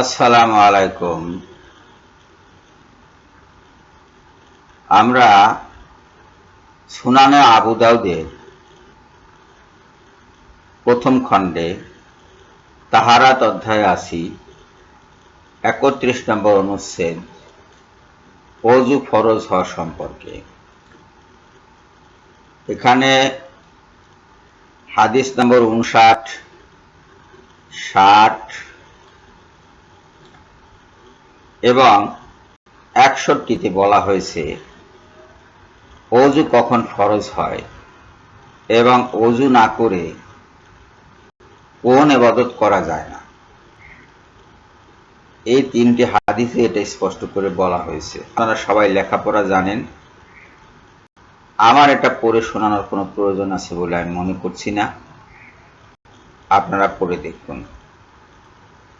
আসসালামু আলাইকুম। আমরা সুনানে আবু দাউদের প্রথম খণ্ডে তাহারাত অধ্যায় আসি, একত্রিশ নম্বর অনুচ্ছেদ, অজু ফরজ হওয়া সম্পর্কে। এখানে হাদিস নম্বর উনষাট, ষাট এবং একষট্টিতে বলা হয়েছে, অজু কখন ফরজ হয় এবং অজু না করে কোন এবাদত করা যায় না। এই তিনটি হাদিসে এটা স্পষ্ট করে বলা হয়েছে। আপনারা সবাই লেখাপড়া জানেন। আমার এটা পড়ে শোনানোর কোনো প্রয়োজন আছে বলে আমি মনে করছি না। আপনারা পড়ে দেখুন।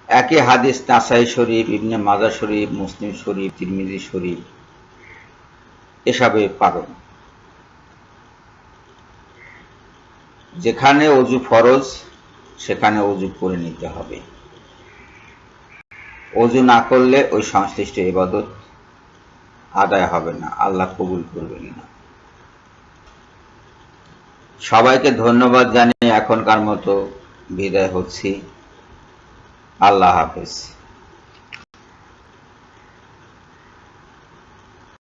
একই হাদিস নাসাই শরীফ, ইবনে মাজা শরীফ, মুসলিম শরীফ, তিরমিজি শরীফ এসবে পাবেন যেখানে অজু ফরজ, সেখানে অজু করে নিতে হবে। অজু না করলে ওই সংশ্লিষ্ট ইবাদত আদায় হবে না, আল্লাহ কবুল করবেন না। সবাইকে ধন্যবাদ জানিয়ে এখনকার মতো বিদায় হচ্ছি। আল্লাহ হাফেজ।